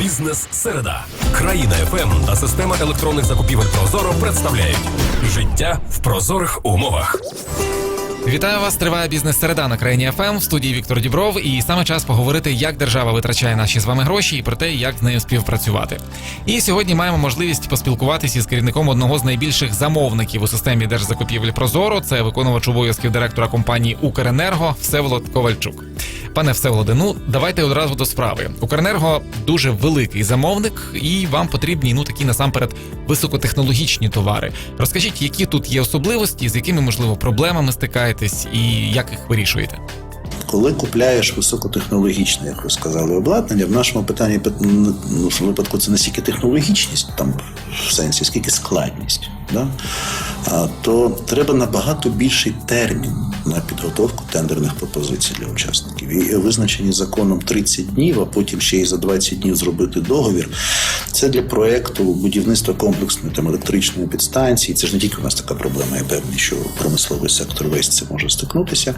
Бізнес середа. Країна ФМ та система електронних закупівель Прозоро представляють життя в прозорих умовах. Вітаю вас! Триває бізнес середа на країні ФМ в студії Віктор Дібров. І саме час поговорити, як держава витрачає наші з вами гроші і про те, як з нею співпрацювати. І сьогодні маємо можливість поспілкуватися із керівником одного з найбільших замовників у системі держзакупівель Прозоро. Це виконувач обов'язків директора компанії Укренерго Всеволод Ковальчук. Пане Всеволоде, ну давайте одразу до справи. Укренерго дуже великий замовник, і вам потрібні ну такі насамперед високотехнологічні товари. Розкажіть, які тут є особливості, з якими можливо проблемами стикаєтесь, і як їх вирішуєте? Коли купляєш високотехнологічне, як ви сказали, обладнання, в нашому питанні ну, в випадку це не стільки технологічність, там в сенсі, скільки складність, да? то треба набагато більший термін на підготовку тендерних пропозицій для учасників. І визначені законом 30 днів, а потім ще й за 20 днів зробити договір. Це для проекту будівництва комплексної там електричної підстанції. Це ж не тільки у нас така проблема, я певний, що промисловий сектор весь це може стикнутися.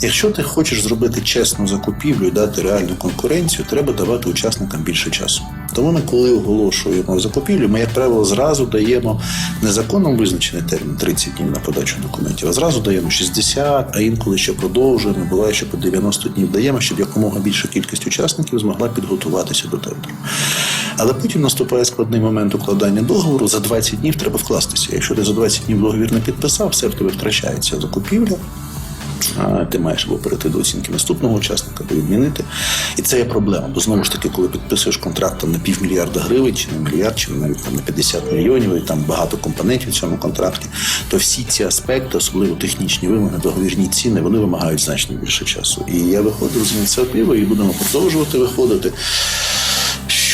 Якщо ти хочеш зробити чесну закупівлю і дати реальну конкуренцію, треба давати учасникам більше часу. Тому ми, коли оголошуємо закупівлю, ми, як правило, зразу даємо не законом визначений термін 30 днів на подачу документів, а зразу даємо 60, а інколи ще продовжуємо. Буває, що по 90 днів даємо, щоб якомога більша кількість учасників змогла підготуватися до тендеру. Але потім наступає складний момент укладання договору. За 20 днів треба вкластися. Якщо ти за 20 днів договір не підписав, все в тебе втрачається закупівля. Ти маєш або перейти до оцінки наступного учасника, або відмінити. І це є проблема. Бо знову ж таки, коли підписуєш контракт там, на півмільярда гривень, чи на мільярд, чи навіть там, на 50 мільйонів, і там багато компонентів в цьому контракті, то всі ці аспекти, особливо технічні вимоги, договірні ціни, вони вимагають значно більше часу. І я виходив з ініціативою і будемо продовжувати виходити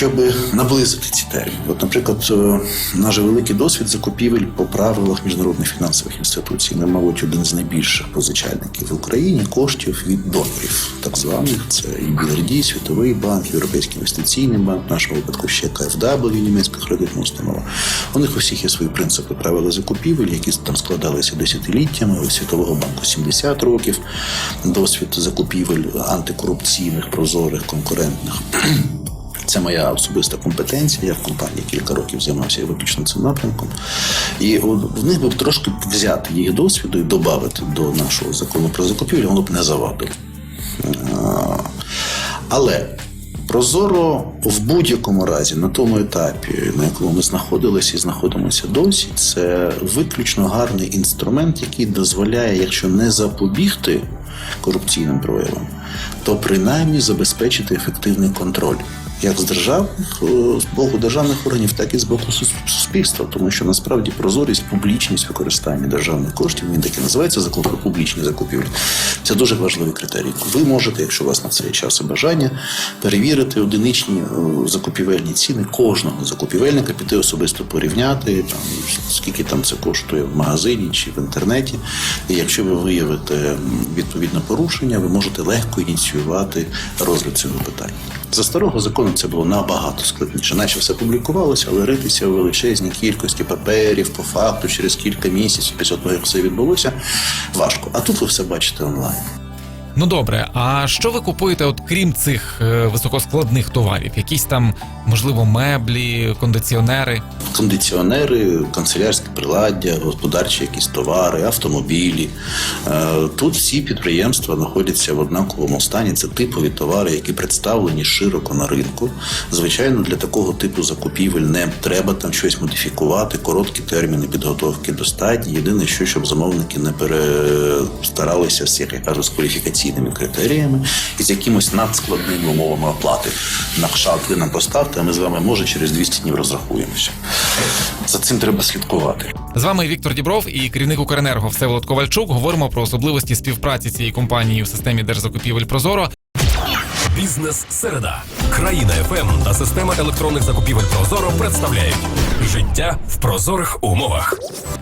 щоб наблизити ці терміни. От, наприклад, е, наш великий досвід закупівель по правилах міжнародних фінансових інституцій. Ми, мабуть, один з найбільших позичальників в Україні коштів від донорів, так званих це і BRD, Світовий банк, Європейський інвестиційний банк, в нашому випадку ще КФW, німецька кредитна установа. У них у всіх є свої принципи правила закупівель, які там складалися десятиліттями. У Світового банку 70 років досвід закупівель антикорупційних, прозорих, конкурентних. Це моя особиста компетенція. Я в компанії кілька років займався виключно цим напрямком. І в них би трошки взяти їх досвіду і додати до нашого закону про закупівлю, воно б не завадило. Але прозоро в будь-якому разі, на тому етапі, на якому ми знаходилися і знаходимося досі, це виключно гарний інструмент, який дозволяє, якщо не запобігти корупційним проявам, то принаймні забезпечити ефективний контроль. Як з державних з боку державних органів, так і з боку суспільства, тому що насправді прозорість, публічність використання державних коштів він таки називається закон публічні закупівлі. Це дуже важливий критерій. Ви можете, якщо у вас на це є час і бажання, перевірити одиничні закупівельні ціни кожного закупівельника, піти особисто порівняти, там скільки там це коштує в магазині чи в інтернеті. І якщо ви виявите відповідне порушення, ви можете легко ініціювати розгляд цього питання. За старого закону це було набагато складніше. Наче все публікувалося, але ритися в величезній кількості паперів по факту через кілька місяців після того, як все відбулося, важко. А тут ви все бачите онлайн. Ну добре, а що ви купуєте, от крім цих е, високоскладних товарів? Якісь там, можливо, меблі, кондиціонери? Кондиціонери, канцелярське приладдя, господарчі якісь товари, автомобілі. Е, Тут всі підприємства знаходяться в однаковому стані. Це типові товари, які представлені широко на ринку. Звичайно, для такого типу закупівель не треба там щось модифікувати. Короткі терміни підготовки достатні. Єдине, що щоб замовники не перестаралися як я з кваліфікаційними критеріями і з якимось надскладними умовами оплати. На кшалт ви нам поставте, а ми з вами може через 200 днів розрахуємося. За цим треба слідкувати. З вами Віктор Дібров і керівник Укренерго Всеволод Ковальчук. Говоримо про особливості співпраці цієї компанії у системі держзакупівель Прозоро. Бізнес середа. Країна ФМ та система електронних закупівель Прозоро представляють життя в прозорих умовах.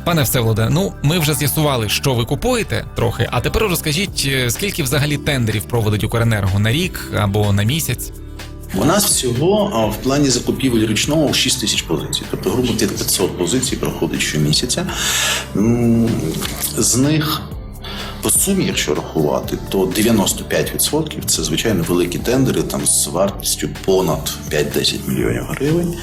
Пане Всеволоде, ну ми вже з'ясували, що ви купуєте трохи. А тепер розкажіть, е, скільки взагалі тендерів проводить Укренерго на рік або на місяць? У нас всього в плані закупівель річного 6 тисяч позицій. Тобто, грубо 500 позицій проходить щомісяця. З них По сумі, якщо рахувати, то 95% це звичайно великі тендери там з вартістю понад 5-10 мільйонів гривень.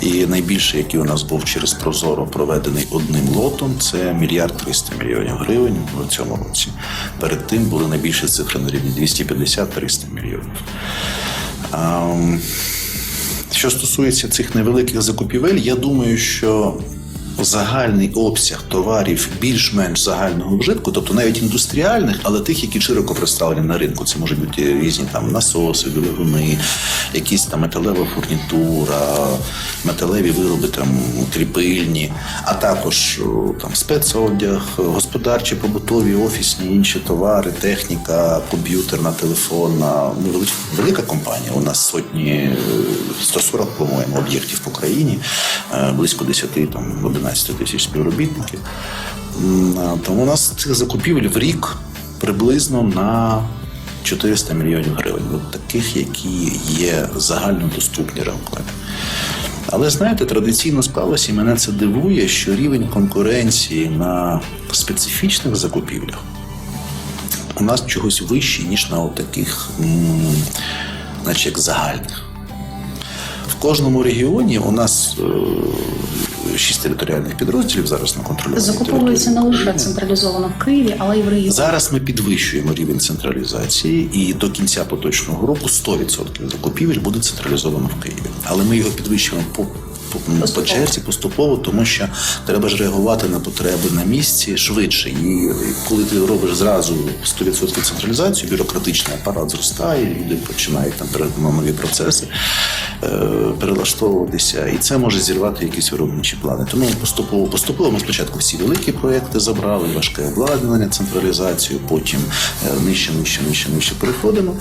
І найбільший, який у нас був через Прозоро проведений одним лотом, це мільярд 300 мільйонів гривень в цьому році. Перед тим були найбільші цифри на рівні 250-300 мільйонів. Ам, Що стосується цих невеликих закупівель, я думаю, що загальний обсяг товарів більш-менш загального вжитку, тобто навіть індустріальних, але тих, які широко представлені на ринку. Це можуть бути різні там насоси, двигуни, якісь там металева фурнітура, металеві вироби там кріпильні, а також там спецодяг, господарчі, побутові, офісні, інші товари, техніка, комп'ютерна, телефонна. Ну, велика, компанія. У нас сотні, е, 140, по-моєму, об'єктів по країні, е, близько 10, там 11 тисяч співробітників. Тому у нас цих закупівель в рік приблизно на 400 мільйонів гривень. От таких, які є загальнодоступні ринкові. Але знаєте, традиційно склалося, і мене це дивує, що рівень конкуренції на специфічних закупівлях у нас чогось вищий, ніж на таких, наче як загальних. В кожному регіоні у нас е, шість територіальних підрозділів зараз на контролюванні Закуповується не лише централізовано в Києві, але й в регіоні. Зараз ми підвищуємо рівень централізації, і до кінця поточного року 100% закупівель буде централізовано в Києві. Але ми його підвищуємо по. По, черзі поступово, тому що треба ж реагувати на потреби на місці швидше. І коли ти робиш зразу 100% централізацію, бюрократичний апарат зростає, люди починають там на нові процеси е, перелаштовуватися, і це може зірвати якісь виробничі плани. Тому поступово поступово ми спочатку всі великі проекти забрали, важке обладнання, централізацію, потім е, нижче, нижче, нижче, нижче переходимо.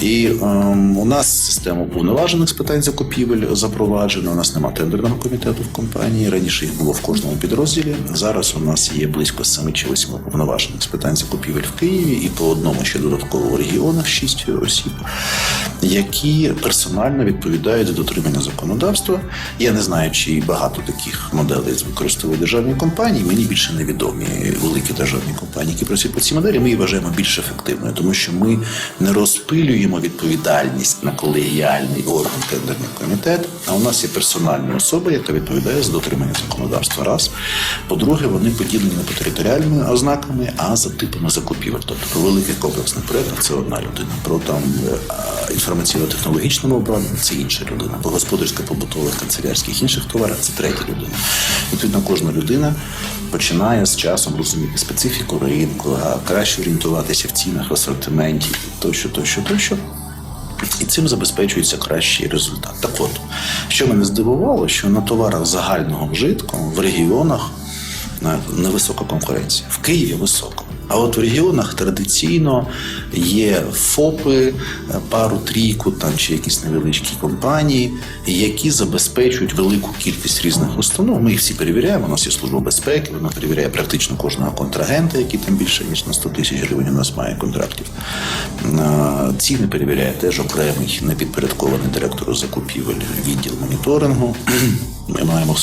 І ем, у нас система повноважених з питань закупівель запроваджена. У нас немає тендерного комітету в компанії. Раніше їх було в кожному підрозділі. Зараз у нас є близько 7 чи 8 повноважених з питань закупівель в Києві і по одному ще додатково в регіонах 6 осіб, які персонально відповідають за дотримання законодавства. Я не знаю, чи багато таких моделей використовують державні компанії. Мені більше невідомі великі державні компанії, які працюють по цій моделі. Ми її вважаємо більш ефективною, тому що ми не розпилюємо відповідальність на колегіальний орган тендерний комітет. А у нас є персональна особа, яка відповідає за дотримання законодавства. Раз по-друге, вони поділені не по територіальними ознаками, а за типами закупівель. Тобто по великих комплексних проєктах це одна людина. Про там е, інформаційно-технологічному обладнанні це інша людина. По господарсько-побутових канцелярських інших товарах це третя людина. Відповідно, кожна людина починає з часом розуміти специфіку ринку, а краще орієнтуватися в цінах, в асортименті, тощо, тощо, тощо. І цим забезпечується кращий результат. Так от, що мене здивувало, що на товарах загального вжитку в регіонах е, невисока конкуренція. В Києві висока. А от в регіонах традиційно є ФОПи, е, пару-трійку там чи якісь невеличкі компанії, які забезпечують велику кількість різних установ. Ми їх всі перевіряємо. У нас є служба безпеки, вона перевіряє практично кожного контрагента, який там більше ніж на 100 тисяч гривень у нас має контрактів. Ціни перевіряє теж окремий непідпорядкований директору закупівель відділ моніторингу. Ми маємо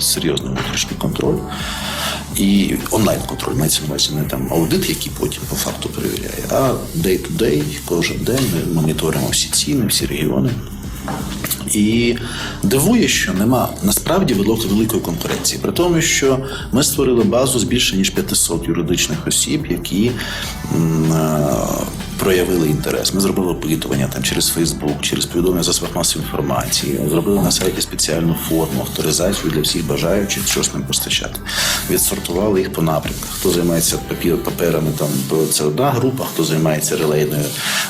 серйозний внутрішній контроль і онлайн-контроль. Мається на увазі не там аудит, який потім по факту перевіряє, а day-to-day, кожен день ми моніторимо всі ціни, всі регіони. І дивує, що нема насправді великої конкуренції, при тому, що ми створили базу з більше ніж 500 юридичних осіб, які е, проявили інтерес. Ми зробили опитування там через Фейсбук, через повідомлення за масової інформації. Зробили на сайті спеціальну форму, авторизацію для всіх бажаючих, що з ним постачати. Відсортували їх по напрямках. Хто займається папір, паперами, там це одна група, хто займається релейною,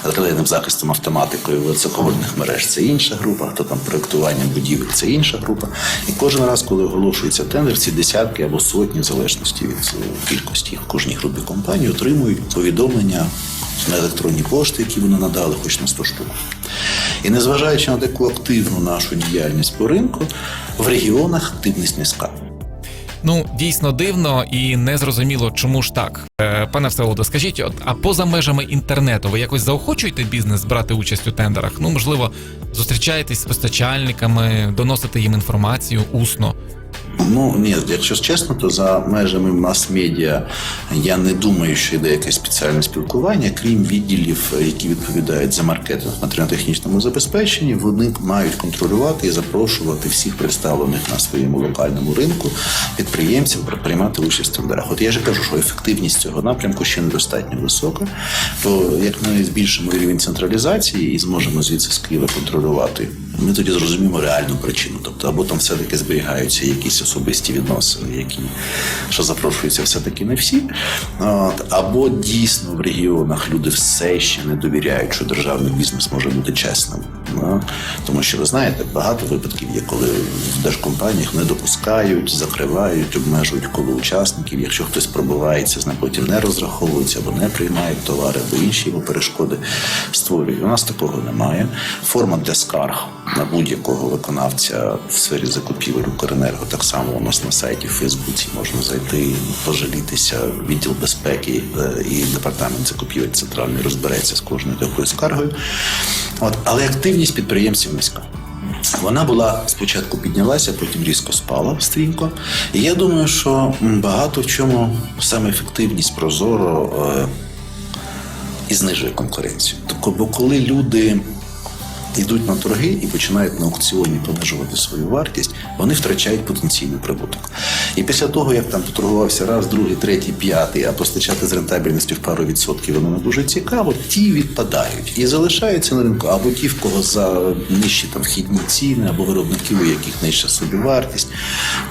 релейним захистом автоматикою високовольтних мереж, це інша група, хто там проектуванням будівель, це інша група. І кожен раз, коли оголошується тендер, ці десятки або сотні, в залежності від е, кількості в кожній групі компаній, отримують повідомлення на електронні пошти, які вони надали, хоч на 100 штук. І незважаючи на таку активну нашу діяльність по ринку, в регіонах активність низька. Ну дійсно дивно і незрозуміло, чому ж так. Е, Пане Всеволоде, скажіть, от, а поза межами інтернету ви якось заохочуєте бізнес брати участь у тендерах? Ну можливо, зустрічаєтесь з постачальниками, доносите їм інформацію усно. Ну ні, якщо чесно, то за межами мас-медіа я не думаю, що йде якесь спеціальне спілкування, крім відділів, які відповідають за маркетинг матеріально-технічному забезпеченні, вони мають контролювати і запрошувати всіх представлених на своєму локальному ринку підприємців приймати участь в тендерах. От я ж кажу, що ефективність цього напрямку ще недостатньо висока. То як ми збільшимо рівень централізації і зможемо звідси з Києва контролювати, ми тоді зрозуміємо реальну причину. Тобто, або там все-таки зберігаються якісь особисті відносини, які що запрошуються все-таки не всі. От, або дійсно в регіонах люди все ще не довіряють, що державний бізнес може бути чесним. Тому що ви знаєте, багато випадків є, коли в держкомпаніях не допускають, закривають, обмежують коло учасників. Якщо хтось пробивається, з потім не розраховуються або не приймають товари, або інші йому перешкоди створюють. У нас такого немає. Форма для скарг на будь-якого виконавця в сфері закупівель Укренерго так само у нас на сайті в Фейсбуці можна зайти, пожалітися. Відділ безпеки е, і департамент закупівель центральний розбереться з кожною такою скаргою. От, але активність підприємців низька. Вона була спочатку піднялася, потім різко спала стрімко. І я думаю, що багато в чому саме ефективність прозоро е, і знижує конкуренцію. Тобто, бо коли люди йдуть на торги і починають на аукціоні понижувати свою вартість, вони втрачають потенційний прибуток. І після того, як там поторгувався раз, другий, третій, п'ятий, а постачати з рентабельністю в пару відсотків воно не дуже цікаво, ті відпадають і залишаються на ринку або ті, в кого за нижчі там вхідні ціни, або виробників, у яких нижча собівартість,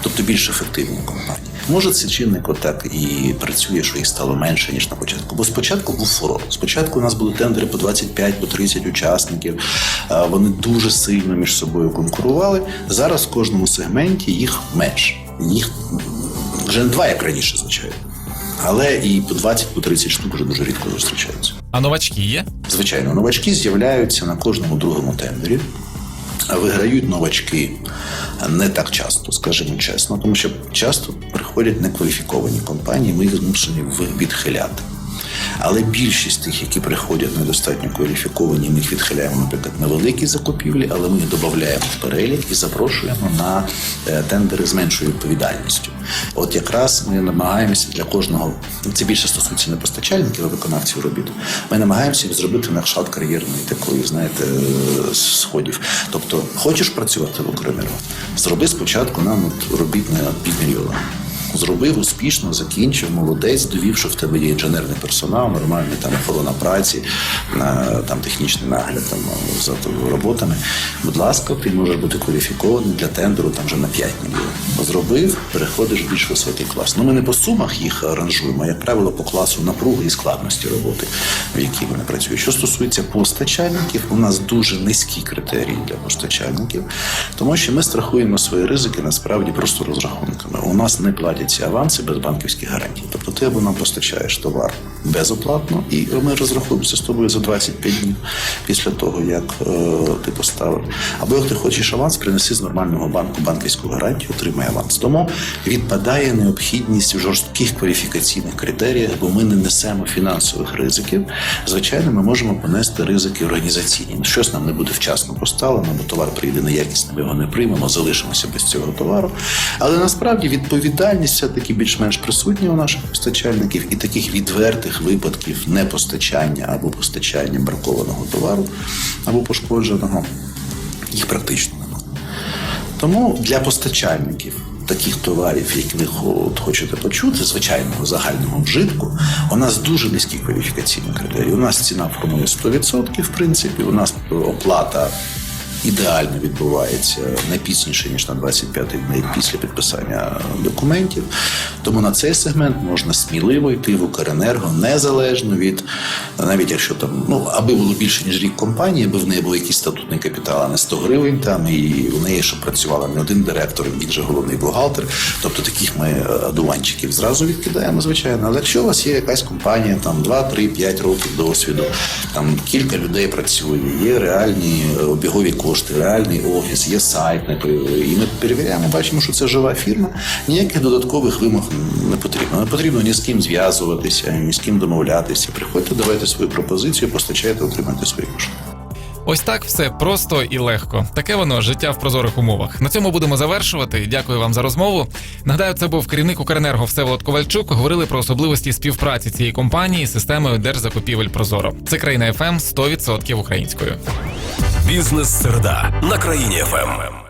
тобто більш ефективні компанії. Може, цей чинник отак і працює, що їх стало менше ніж на початку. Бо спочатку був фурор. Спочатку у нас були тендери по 25, по 30 учасників. Вони дуже сильно між собою конкурували. Зараз в кожному сегменті їх менше. Їх вже не два, як раніше, звичайно. Але і по 20, по 30 штук вже дуже рідко зустрічаються. А новачки є? Звичайно, новачки з'являються на кожному другому тендері. Виграють новачки не так часто, скажімо чесно, тому що часто приходять некваліфіковані компанії, ми їх змушені відхиляти. Але більшість тих, які приходять недостатньо кваліфіковані, ми їх відхиляємо, наприклад, на великі закупівлі, але ми їх додаємо в перелік і запрошуємо на е, тендери з меншою відповідальністю. От якраз ми намагаємося для кожного, це більше стосується не постачальників, а виконавців робіт. Ми намагаємося зробити нахшат кар'єрної такої, знаєте, е, сходів. Тобто, хочеш працювати в Укренерго, зроби спочатку нам от робіт на півмільйона. Зробив успішно, закінчив, молодець, довів, що в тебе є інженерний персонал, нормальний там охорона праці, там технічний нагляд там за роботами. Будь ласка, ти можеш бути кваліфікований для тендеру там вже на 5 мільйонів. Зробив, переходиш в більш високий клас. Ну ми не по сумах їх аранжуємо, а як правило, по класу напруги і складності роботи, в якій вони працюють. Що стосується постачальників, у нас дуже низькі критерії для постачальників, тому що ми страхуємо свої ризики насправді просто розрахунками. У нас не платяться аванси без банківських гарантій. Ти або нам постачаєш товар безоплатно, і ми розрахуємося з тобою за 25 днів після того, як е, ти поставив. Або як ти хочеш аванс, принеси з нормального банку банківську гарантію, отримай аванс. Тому відпадає необхідність в жорстких кваліфікаційних критеріях, бо ми не несемо фінансових ризиків. Звичайно, ми можемо понести ризики організаційні. Ну, Щось нам не буде вчасно поставлено, бо товар прийде неякісним, ми його не приймемо, залишимося без цього товару. Але насправді відповідальність все-таки більш-менш присутня у наших постачальників, і таких відвертих випадків непостачання або постачання бракованого товару або пошкодженого їх практично немає. Тому для постачальників таких товарів, які ви хочете почути, звичайного загального вжитку, у нас дуже низькі кваліфікаційні критерії. У нас ціна формує 100%, в принципі, у нас оплата. Ідеально відбувається не пізніше ніж на 25-й день після підписання документів. Тому на цей сегмент можна сміливо йти в Укренерго незалежно від навіть якщо там ну аби було більше ніж рік компанії, аби в неї був якийсь статутний капітал, а не 100 гривень там, і у неї щоб працювала не один директор, він же головний бухгалтер. Тобто таких ми е, одуванчиків зразу відкидаємо, звичайно. Але якщо у вас є якась компанія, там 2, 3, 5 років досвіду, там кілька людей працює, є реальні е, обігові кошти, реальний офіс, є сайт, і ми перевіряємо, бачимо, що це жива фірма. Ніяких додаткових вимог не потрібно. Не потрібно ні з ким зв'язуватися, ні з ким домовлятися. Приходьте, давайте свою пропозицію, постачайте, отримайте свої кошти. Ось так все просто і легко. Таке воно життя в прозорих умовах. На цьому будемо завершувати. Дякую вам за розмову. Нагадаю, це був керівник Укренерго Всеволод Ковальчук. Говорили про особливості співпраці цієї компанії з системою держзакупівель Прозоро. Це країна ФМ 100% українською. Бізнес середа на країні ФМ.